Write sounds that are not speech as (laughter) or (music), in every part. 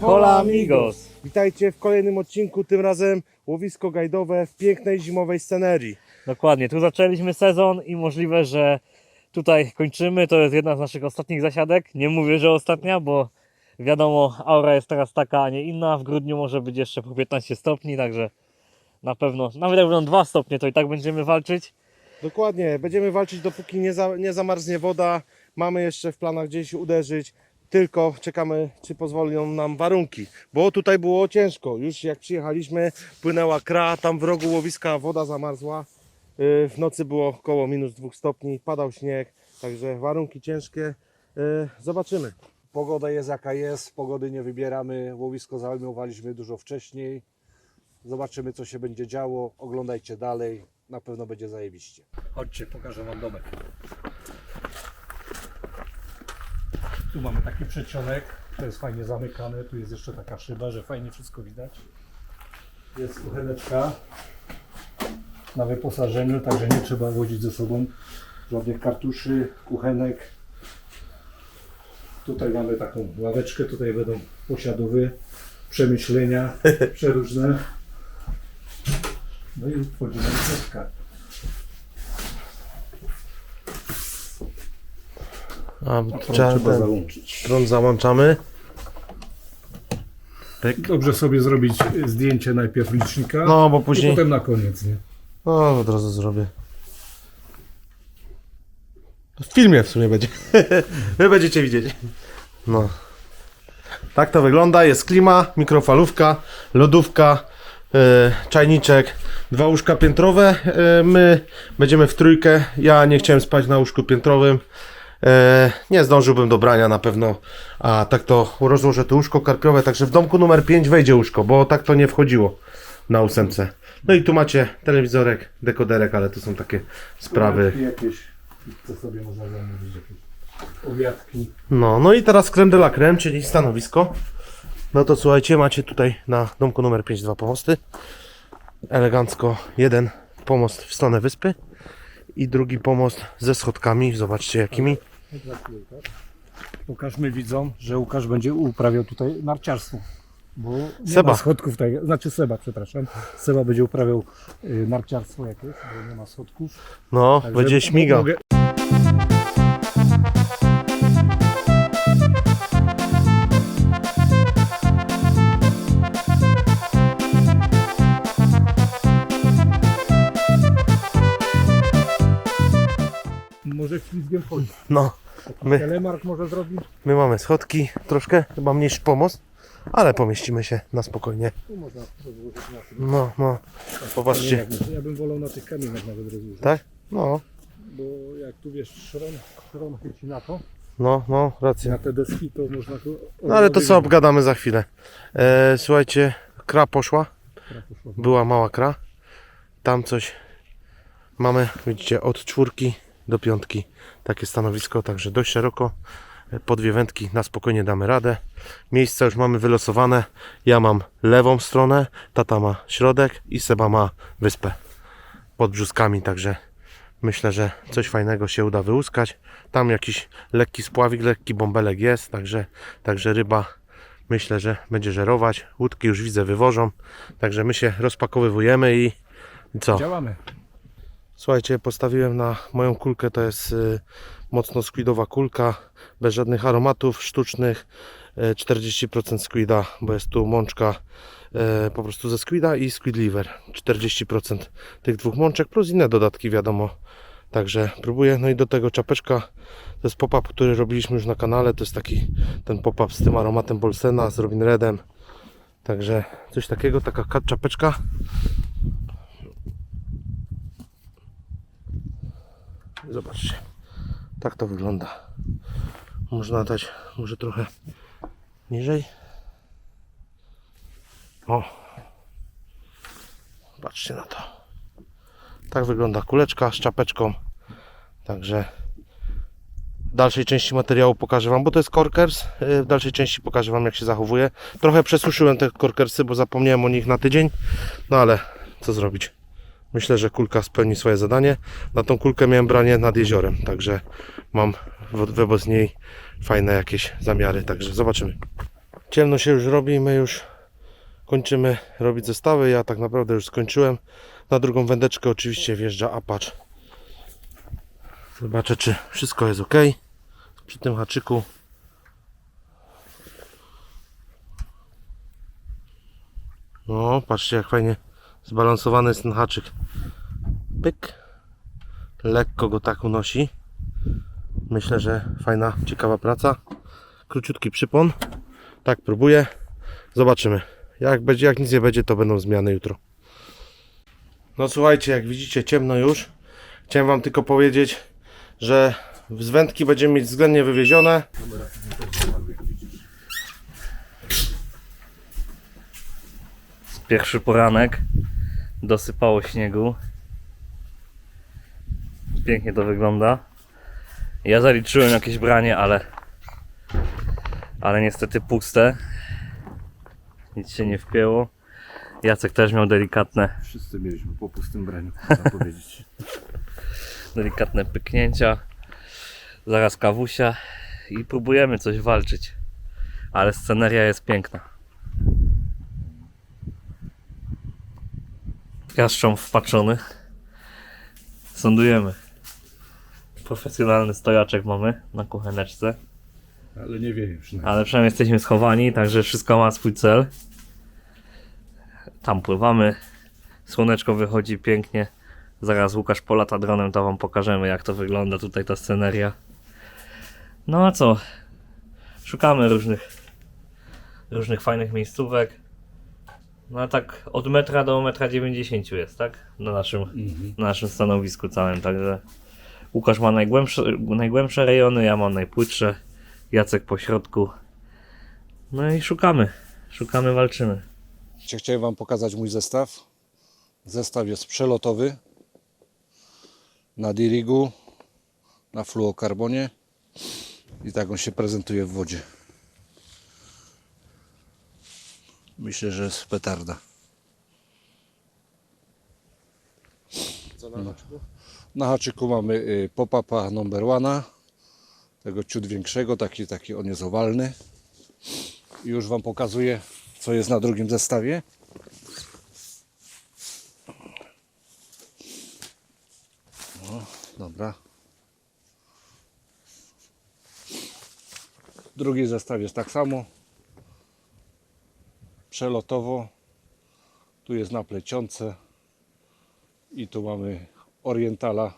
Hola amigos! Witajcie w kolejnym odcinku, tym razem łowisko gajdowe w pięknej zimowej scenerii. Dokładnie, tu zaczęliśmy sezon i możliwe, że tutaj kończymy. To jest jedna z naszych ostatnich zasiadek. Nie mówię, że ostatnia, bo wiadomo, aura jest teraz taka, a nie inna. W grudniu może być jeszcze po 15 stopni, także na pewno, nawet jak będą 2 stopnie, to i tak będziemy walczyć. Dokładnie, będziemy walczyć dopóki nie, za, nie zamarznie woda. Mamy jeszcze w planach gdzieś uderzyć, tylko czekamy czy pozwolą nam warunki. Bo tutaj było ciężko, już jak przyjechaliśmy płynęła kra, tam w rogu łowiska woda zamarzła. Yy, W nocy było około minus 2 stopni, padał śnieg, także warunki ciężkie. Yy, Zobaczymy. Pogoda jest jaka jest, pogody nie wybieramy, łowisko zajmowaliśmy dużo wcześniej. Zobaczymy co się będzie działo, oglądajcie dalej, na pewno będzie zajebiście. Chodźcie, pokażę Wam domek. Tu mamy taki przedsionek, to jest fajnie zamykane, tu jest jeszcze taka szyba, że fajnie wszystko widać. Jest kucheneczka na wyposażeniu, także nie trzeba wozić ze sobą żadnych kartuszy, kuchenek. Tutaj mamy taką ławeczkę, tutaj będą posiadowy, przemyślenia (laughs) przeróżne. No i wchodzimy do środka. A, Trzeba załączyć. prąd załączamy. Dobrze sobie zrobić zdjęcie najpierw licznika, No, bo i później... potem na koniec, nie? No, od razu zrobię. W filmie w sumie będzie. (laughs) Wy będziecie widzieć. No. Tak to wygląda. Jest klima, mikrofalówka, lodówka, e, czajniczek, dwa łóżka piętrowe. E, my będziemy w trójkę. Ja nie chciałem spać na łóżku piętrowym. E, nie zdążyłbym do brania na pewno. A tak to rozłożę to łóżko karpiowe. Także w domku numer 5 wejdzie łóżko, bo tak to nie wchodziło na ósemce. No i tu macie telewizorek, dekoderek, ale to są takie sprawy. Jakieś, co sobie można zamówić, jakieś obiadki. No, no i teraz creme de la creme, czyli stanowisko. No to słuchajcie, macie tutaj na domku numer 5 dwa pomosty. Elegancko jeden pomost w stronę wyspy i drugi pomost ze schodkami. Zobaczcie jakimi. Pokażmy widzom, że Łukasz będzie uprawiał tutaj narciarstwo. Bo nie Seba. ma schodków, tak, znaczy Seba, przepraszam. Seba będzie uprawiał y, narciarstwo jakieś, bo nie ma schodków. No, Także będzie śmigał. mogę- Może ślizgiem wchodzić. No, my, Telemark może zrobić. my mamy schodki, troszkę chyba mniejszy pomost, ale pomieścimy się na spokojnie. Tu można rozłożyć na tym. No, no, popatrzcie. jak- Ja bym wolał na tych kamieniach nawet rozłożyć. Tak? No, Bo jak tu wiesz, szron, szron chwyci na to, no, no, na racja. te deski, to można tu... No ale to co obgadamy za chwilę. E, słuchajcie, kra poszła. była mała kra. Tam coś mamy, widzicie, od czwórki do piątki takie stanowisko, także dość szeroko. Po dwie wędki na spokojnie damy radę. Miejsca już mamy wylosowane. Ja mam lewą stronę, tata ma środek i Seba ma wyspę pod brzuskami, także myślę, że coś fajnego się uda wyłuskać. Tam jakiś lekki spławik, lekki bąbelek jest, także, także ryba myślę, że będzie żerować. Łódki już widzę wywożą, także my się rozpakowywujemy i co? Działamy. Słuchajcie, postawiłem na moją kulkę, to jest y, mocno squidowa kulka, bez żadnych aromatów sztucznych, y, 40% squida, bo jest tu mączka y, po prostu ze squida i squid liver, 40% tych dwóch mączek, plus inne dodatki wiadomo, także próbuję, no i do tego czapeczka, to jest pop-up, który robiliśmy już na kanale, to jest taki ten pop-up z tym aromatem Bolsena, z Robin Redem, także coś takiego, taka ka- czapeczka, Zobaczcie. Tak to wygląda. Można dać może trochę niżej. O. Patrzcie na to. Tak wygląda kuleczka z czapeczką. Także w dalszej części materiału pokażę Wam, bo to jest korkers. Yy, W dalszej części pokażę Wam jak się zachowuje. Trochę przesuszyłem te korkersy, bo zapomniałem o nich na tydzień. No ale co zrobić? Myślę, że kulka spełni swoje zadanie. Na tą kulkę miałem branie nad jeziorem, także mam wo- wobec niej fajne jakieś zamiary, także zobaczymy. Ciemno się już robi my już kończymy robić zestawy. Ja tak naprawdę już skończyłem. Na drugą wędeczkę oczywiście wjeżdża Apache. Zobaczę czy wszystko jest ok przy tym haczyku. No, patrzcie jak fajnie zbalansowany jest ten haczyk. Pyk. Lekko go tak unosi. Myślę, że fajna, ciekawa praca. Króciutki przypon. Tak próbuję. Zobaczymy. Jak będzie, jak nic nie będzie, to będą zmiany jutro. No słuchajcie, jak widzicie ciemno już. Chciałem wam tylko powiedzieć, że z wędki będziemy mieć względnie wywiezione. Pierwszy poranek. Dosypało śniegu. Pięknie to wygląda. Ja zaliczyłem jakieś branie, ale ale niestety puste. Nic się nie wpięło. Jacek też miał delikatne, Wszyscy mieliśmy po pustym braniu, można (laughs) powiedzieć. delikatne pyknięcia. Zaraz kawusia i próbujemy coś walczyć. Ale sceneria jest piękna. Jastrząb wpatrzony. Sądujemy. Profesjonalny stojaczek mamy na kucheneczce. Ale nie wieje przynajmniej. Ale przynajmniej jesteśmy schowani, także wszystko ma swój cel. Tam pływamy. Słoneczko wychodzi pięknie. Zaraz Łukasz polata dronem, to wam pokażemy jak to wygląda tutaj ta sceneria. No a co? Szukamy różnych różnych fajnych miejscówek. No a tak od metra do metra 90 jest, tak? Na naszym, na naszym stanowisku całym, także Łukasz ma najgłębsze, najgłębsze rejony, ja mam najpłytsze. Jacek po środku. No i szukamy. Szukamy, walczymy. Chcia- Chciałem Wam pokazać mój zestaw. Zestaw jest przelotowy na dirigu, na fluokarbonie i tak on się prezentuje w wodzie. Myślę, że jest petarda. Na haczyku mamy y, pop-upa number one, tego ciut większego, taki, taki on jest owalny. I już Wam pokazuję, co jest na drugim zestawie. O, dobra. Drugi zestaw jest tak samo. Przelotowo. Tu jest na plecionce. I tu mamy Orientala.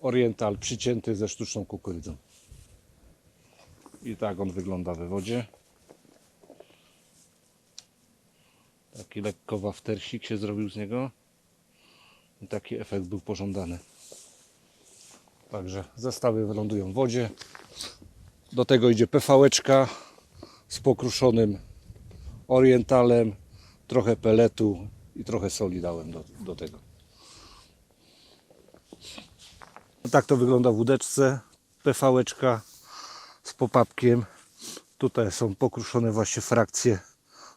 Oriental przycięty ze sztuczną kukurydzą. I tak on wygląda we wodzie. Taki lekko waftersik się zrobił z niego. I taki efekt był pożądany. Także zestawy wylądują w wodzie. Do tego idzie PV-czka z pokruszonym orientalem, trochę peletu i trochę soli dałem do, do tego. Tak to wygląda w łódeczce. PV-czka z popapkiem. Tutaj są pokruszone właśnie frakcje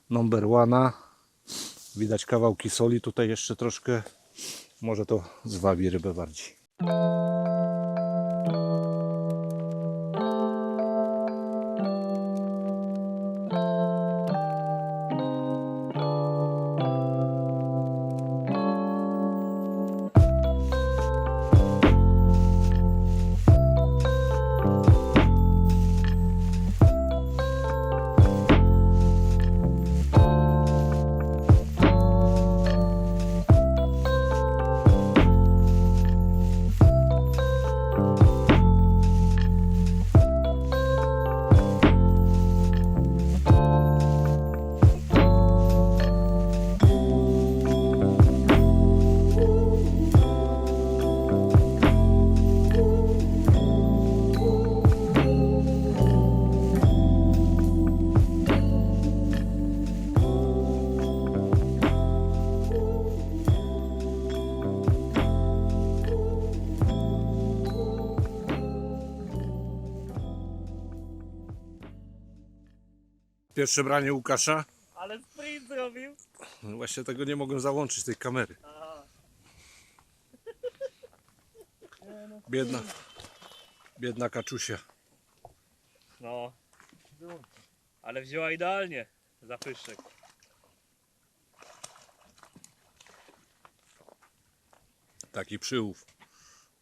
number one. Widać kawałki soli tutaj jeszcze troszkę. Może to zwabi rybę bardziej. Pierwsze branie Łukasza. Ale sprint zrobił. Właśnie tego nie mogłem załączyć, tej kamery. Biedna. Biedna kaczusia. No. Ale wzięła idealnie. Zapyszczek. Taki przyłów.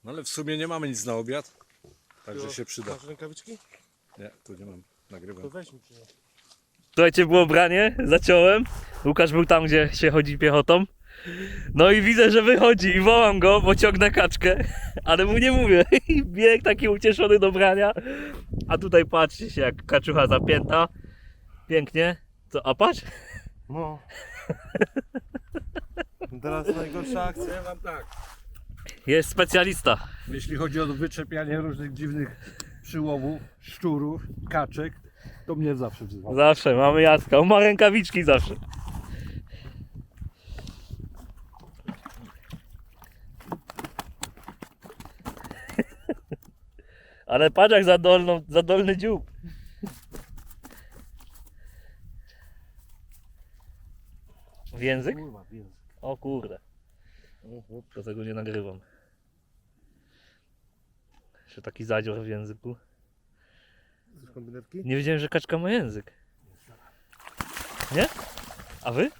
No ale w sumie nie mamy nic na obiad. Także się przyda. Masz rękawiczki? Nie, tu nie mam. Nagrywam. To weź mi. Słuchajcie, było branie, zaciąłem. Łukasz był tam, gdzie się chodzi piechotą. No i widzę, że wychodzi i wołam go, bo ciągnę kaczkę, (laughs) ale mu nie mówię. (laughs) I bieg taki ucieszony do brania. A tutaj patrzcie się, jak kaczucha zapięta. Pięknie. Co, a patrz? No. (laughs) Teraz najgorsza akcja. Powiem wam tak. Jest specjalista. Jeśli chodzi o wyczepianie różnych dziwnych przyłowów, szczurów, kaczek, to mnie zawsze wzywa. Zawsze, mamy Jacka. On ma rękawiczki zawsze. (laughs) Ale patrz jak za, dolną, za dolny dziób. W język? Kurwa, pies. O kurde. Do tego nie nagrywam. Jeszcze taki zadzior w języku. Chcesz kombinetki? Nie wiedziałem, że kaczka ma język. Nie? A wy?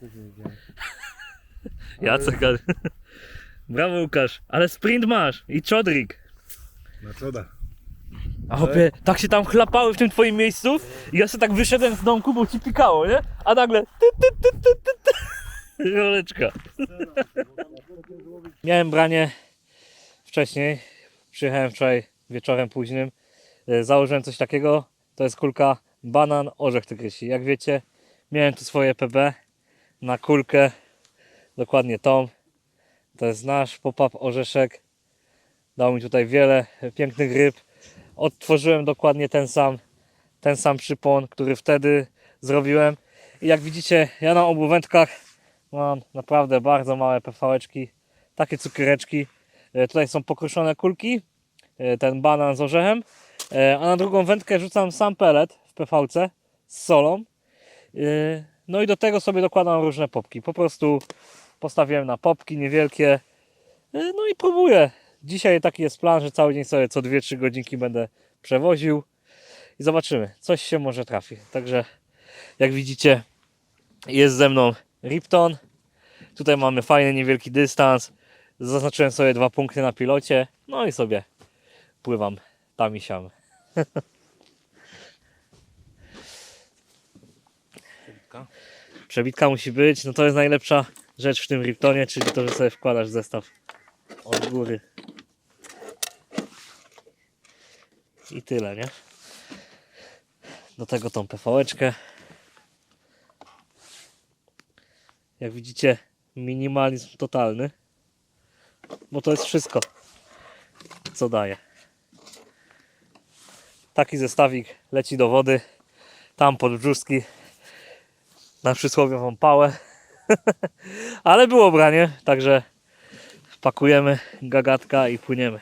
Też nie wiedziałem. (laughs) Jacek. ale- (laughs) Brawo Łukasz, ale sprint masz i czodrik. Na czoda. A chłopie, tak się tam chlapały w tym twoim miejscu i ja sobie tak wyszedłem z domku, bo ci pikało, nie? A nagle ty, ty, ty, ty, ty, ty. (laughs) Roleczka. Miałem branie wcześniej. Przyjechałem wczoraj wieczorem późnym. E, Założyłem coś takiego. To jest kulka banan, orzech tygrysi. Jak wiecie, miałem tu swoje PB na kulkę. Dokładnie tą. To jest nasz pop-up orzeszek. Dał mi tutaj wiele pięknych ryb. Odtworzyłem dokładnie ten sam, ten sam przypon, który wtedy zrobiłem. I jak widzicie, ja na obu wędkach mam naprawdę bardzo małe PV-eczki, takie cukiereczki. E, Tutaj są pokruszone kulki, e, ten banan z orzechem, a na drugą wędkę rzucam sam pelet w PV-ce z solą. E, No i do tego sobie dokładam różne popki. Po prostu postawiłem na popki niewielkie. E, No i próbuję. Dzisiaj taki jest plan, że cały dzień sobie co 2-3 godzinki będę przewoził i zobaczymy, coś się może trafi. Także jak widzicie, jest ze mną Ripton. Tutaj mamy fajny, niewielki dystans. Zaznaczyłem sobie dwa punkty na pilocie. No i sobie pływam tam i siam. Przebitka musi być, no to jest najlepsza rzecz w tym Riptonie, czyli to, że sobie wkładasz zestaw od góry. I tyle, nie? Do tego tą PV-eczkę. Jak widzicie, minimalizm totalny. Bo to jest wszystko, co daje. Taki zestawik leci do wody. Tam pod brzuski na przysłowiową pałę. (laughs) Ale było branie, także pakujemy gagatka i płyniemy.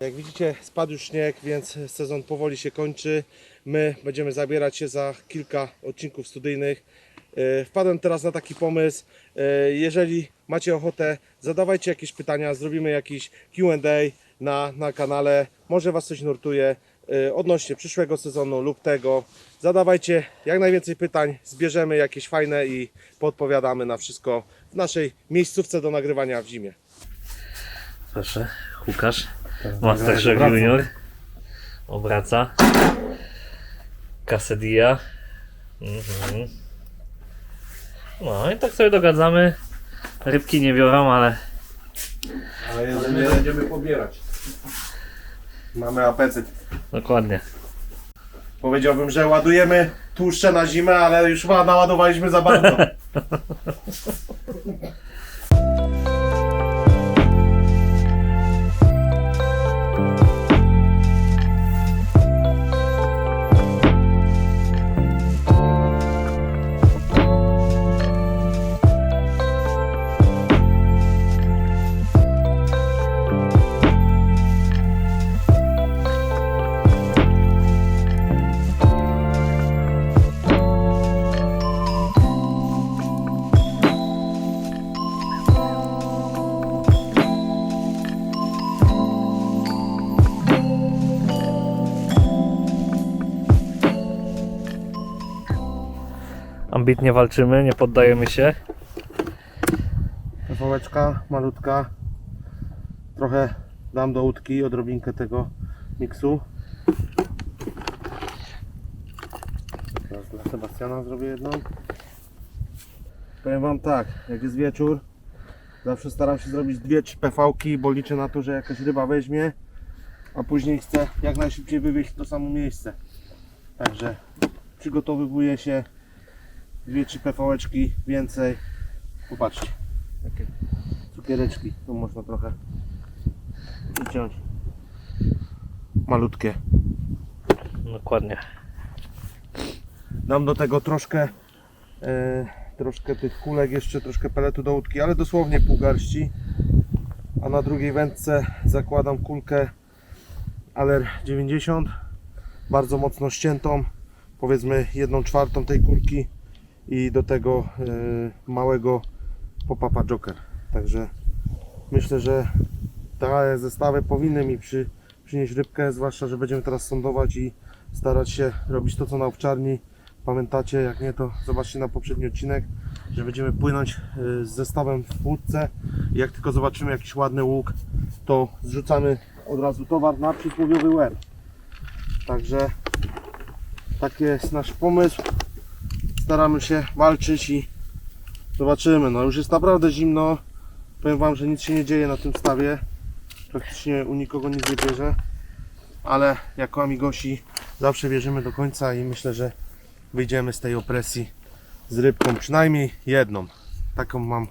Jak widzicie, spadł już śnieg, więc sezon powoli się kończy. My będziemy zabierać się za kilka odcinków studyjnych. E, Wpadłem teraz na taki pomysł. e, Jeżeli macie ochotę, zadawajcie jakieś pytania, zrobimy jakiś QA na, na kanale. Może Was coś nurtuje e, odnośnie przyszłego sezonu lub tego. Zadawajcie jak najwięcej pytań, zbierzemy jakieś fajne i podpowiadamy na wszystko w naszej miejscówce do nagrywania w zimie. Proszę, Łukasz. Masterchef Junior. Obraca. Casadilla. Mhm. No i tak sobie dogadzamy. Rybki nie biorą, ale Ale jedzenie będziemy pobierać. Mamy apetyt. dokładnie. Powiedziałbym, że ładujemy tłuszcze na zimę, ale już chyba naładowaliśmy za bardzo. (laughs) ambitnie walczymy, nie poddajemy się. Wałeczka malutka. Trochę dam do łódki odrobinkę tego miksu. Teraz dla Sebastiana zrobię jedną. Powiem wam tak, jak jest wieczór, zawsze staram się zrobić dwie, trzy PV-ki, bo liczę na to, że jakaś ryba weźmie, a później chcę jak najszybciej wywieźć to samo miejsce. Także przygotowywuję się dwie, trzy PV-eczki więcej. Popatrzcie. Takie cukiereczki. Tu można trochę wyciąć. Malutkie. Dokładnie. Dam do tego troszkę e, troszkę tych kulek, jeszcze troszkę peletu do łódki, ale dosłownie pół garści. A na drugiej wędce zakładam kulkę Aller 90 bardzo mocno ściętą powiedzmy jedną czwartą tej kulki i do tego e, małego pop-upa Joker. Także myślę, że te zestawy powinny mi przy, przynieść rybkę, zwłaszcza, że będziemy teraz sądować i starać się robić to co na owczarni. Pamiętacie, jak nie to zobaczcie na poprzedni odcinek że będziemy płynąć y, z zestawem w łódce i jak tylko zobaczymy jakiś ładny łuk to zrzucamy od razu towar na przysłowiowy łeb także taki jest nasz pomysł staramy się walczyć i zobaczymy, no już jest naprawdę zimno powiem wam, że nic się nie dzieje na tym stawie praktycznie u nikogo nic nie bierze ale jako amigosi zawsze wierzymy do końca i myślę, że wyjdziemy z tej opresji z rybką, przynajmniej jedną. Taką mam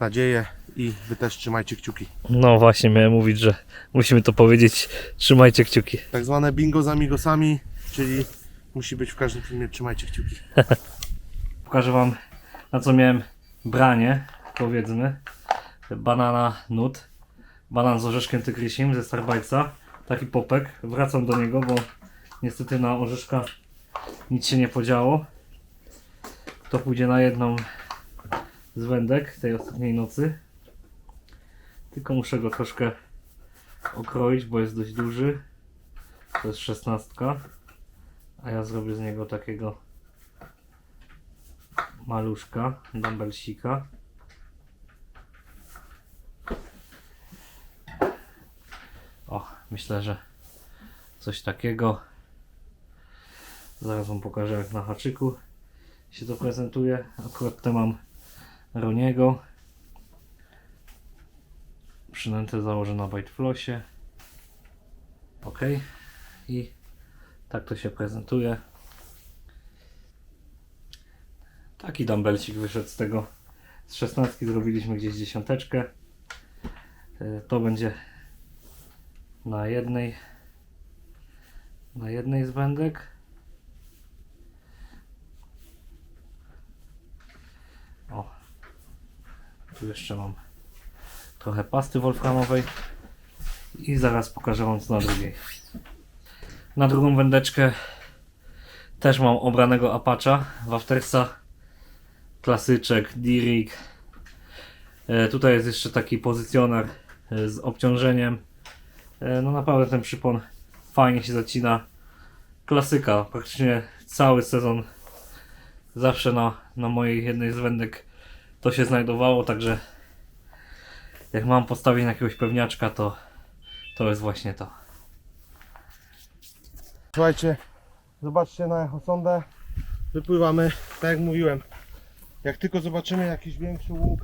nadzieję i Wy też trzymajcie kciuki. No właśnie, miałem mówić, że musimy to powiedzieć. Trzymajcie kciuki. Tak zwane bingo z amigosami, czyli musi być w każdym filmie trzymajcie kciuki. (laughs) Pokażę Wam na co miałem branie, powiedzmy. Banana nut. Banan z orzeszkiem tygrysim ze Starbite'a. Taki popek. Wracam do niego, bo niestety na orzeszka nic się nie podziało. To pójdzie na jedną z wędek tej ostatniej nocy. Tylko muszę go troszkę okroić, bo jest dość duży. To jest szesnastka. A ja zrobię z niego takiego maluszka, dumbbellsika. O, myślę, że coś takiego. Zaraz Wam pokażę jak na haczyku się to prezentuje. Akurat tutaj mam Roniego. Przynętę założę na white flossie. Ok. I tak to się prezentuje. Taki dumbbellcik wyszedł z tego. Z 16 zrobiliśmy gdzieś dziesiąteczkę. E, To będzie na jednej na jednej z wędek. O. Tu jeszcze mam trochę pasty wolframowej i zaraz pokażę Wam co na drugiej. Na drugą wędeczkę też mam obranego Apacha Waftersa klasyczek, Dirik. E, tutaj jest jeszcze taki pozycjoner e, z obciążeniem. E, no naprawdę ten przypon fajnie się zacina. Klasyka, praktycznie cały sezon zawsze na, na mojej jednej z wędek to się znajdowało, także jak mam postawić na jakiegoś pewniaczka, to to jest właśnie to. Słuchajcie, zobaczcie na echosondę. Wypływamy, tak jak mówiłem. Jak tylko zobaczymy jakiś większy łuk,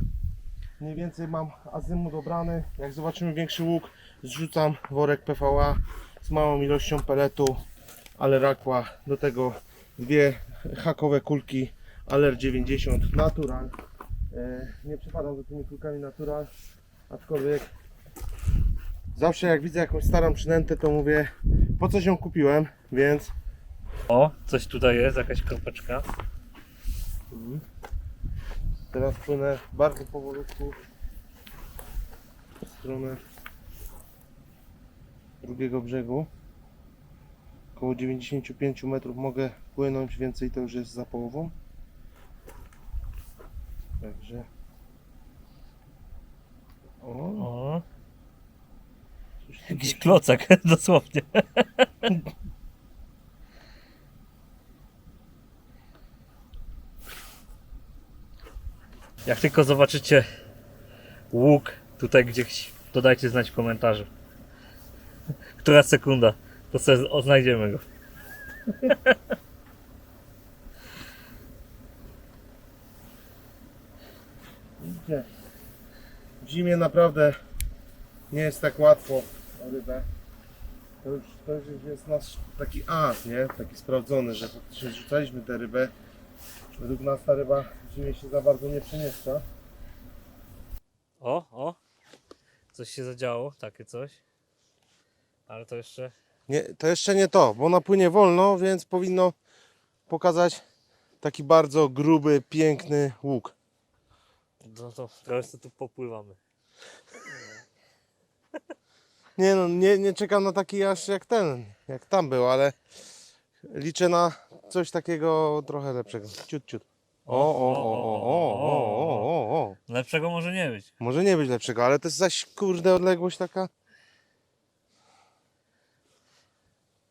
mniej więcej mam azymut dobrany. Jak zobaczymy większy łuk, zrzucam worek PVA z małą ilością peletu, aleraqua. Do tego dwie hakowe kulki Aller 90 Natural. E, nie przepadam za tymi kulkami Natural, aczkolwiek zawsze jak widzę jakąś starą przynętę, to mówię po coś ją kupiłem, więc O, coś tutaj jest, jakaś kropeczka. Teraz płynę bardzo powolutku w stronę drugiego brzegu. Około 95 metrów mogę płynąć, więcej to już jest za połową. Także. O, O, jakiś klocek, (laughs) dosłownie. (laughs) Jak tylko zobaczycie łuk tutaj gdzieś, to dajcie znać w komentarzu. (laughs) Która sekunda, to sobie znajdziemy go. (laughs) W zimie naprawdę nie jest tak łatwo o rybę. To już, to już jest nasz taki as, nie? Taki sprawdzony, że faktycznie rzucaliśmy tę rybę. Według nas ta ryba w się za bardzo nie przemieszcza. O, o. Coś się zadziało, takie coś. Ale to jeszcze. Nie, to jeszcze nie to, bo ona płynie wolno, więc powinno pokazać taki bardzo gruby, piękny łuk. No to trochę sobie tu popływamy. (laughs) Nie no, nie, nie czekam na taki aż jak ten, jak tam był, ale liczę na coś takiego trochę lepszego. Ciut, ciut. O, o, o, o, o, o, o, o. Lepszego może nie być. Może nie być lepszego, ale to jest zaś kurde odległość taka.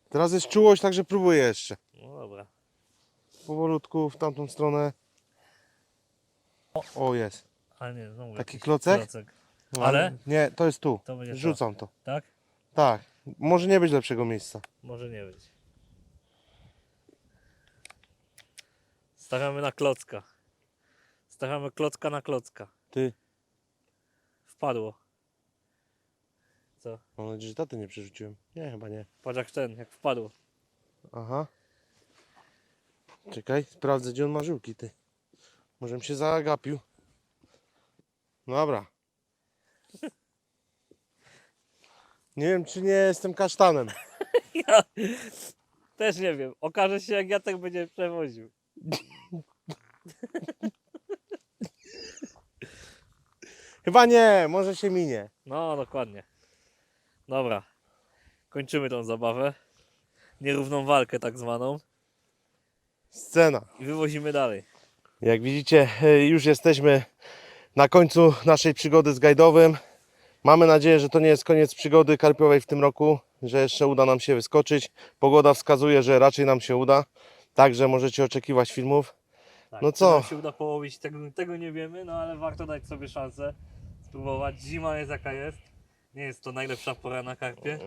Teraz jest czułość, także próbuję jeszcze. No dobra. Powolutku w tamtą stronę. O, jest. A nie, znowu Taki klocek? No, ale? Nie, to jest tu. To to. Rzucam to. Tak? Tak. Może nie być lepszego miejsca. Może nie być. Stawiamy na klocka. Stawiamy klocka na klocka. Ty. Wpadło. Co? Mam nadzieję, że taty nie przerzuciłem. Nie, chyba nie. Patrz jak ten, jak wpadło. Aha. Czekaj, sprawdzę gdzie on ma żyłki, ty. Może mi się zagapił. Dobra. (laughs) Nie wiem, czy nie jestem kasztanem. (laughs) Ja też nie wiem. Okaże się jak Jacek będzie przewoził. (laughs) Chyba nie, może się minie. No, dokładnie. Dobra. Kończymy tą zabawę. Nierówną walkę tak zwaną. Scena. I wywozimy dalej. Jak widzicie, e, już jesteśmy na końcu naszej przygody z gajdowym. Mamy nadzieję, że to nie jest koniec przygody karpiowej w tym roku, że jeszcze uda nam się wyskoczyć. Pogoda wskazuje, że raczej nam się uda, także możecie oczekiwać filmów. Tak, No czy co? nam się uda połowić, tego, tego nie wiemy, no ale warto dać sobie szansę. Spróbować. Zima jest jaka jest. Nie jest to najlepsza pora na karpie.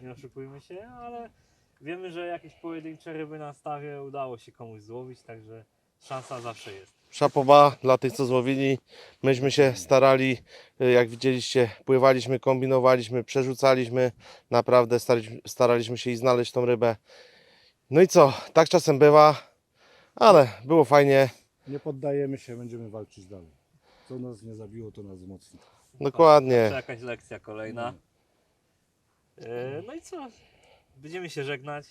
Nie oszukujmy się, ale wiemy, że jakieś pojedyncze ryby na stawie udało się komuś złowić, także szansa zawsze jest. Szapoba dla tych, co złowili. Myśmy się starali, y, jak widzieliście, pływaliśmy, kombinowaliśmy, przerzucaliśmy. Naprawdę staraliśmy się i znaleźć tą rybę. No i co, tak czasem bywa, ale było fajnie. Nie poddajemy się, będziemy walczyć dalej. Co nas nie zabiło, to nas wzmocni. Dokładnie. To jakaś lekcja kolejna. E, No i co? Będziemy się żegnać.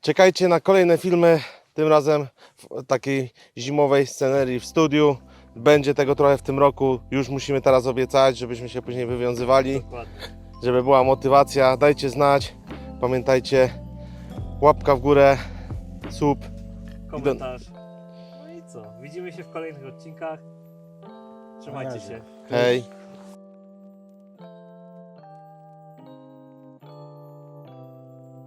Czekajcie na kolejne filmy, tym razem w takiej zimowej scenerii w studiu. Będzie tego trochę w tym roku, już musimy teraz obiecać, żebyśmy się później wywiązywali, Dokładnie. żeby była motywacja. Dajcie znać, pamiętajcie, łapka w górę, sub. Komentarz. No i co? Widzimy się w kolejnych odcinkach. Trzymajcie się. Hej.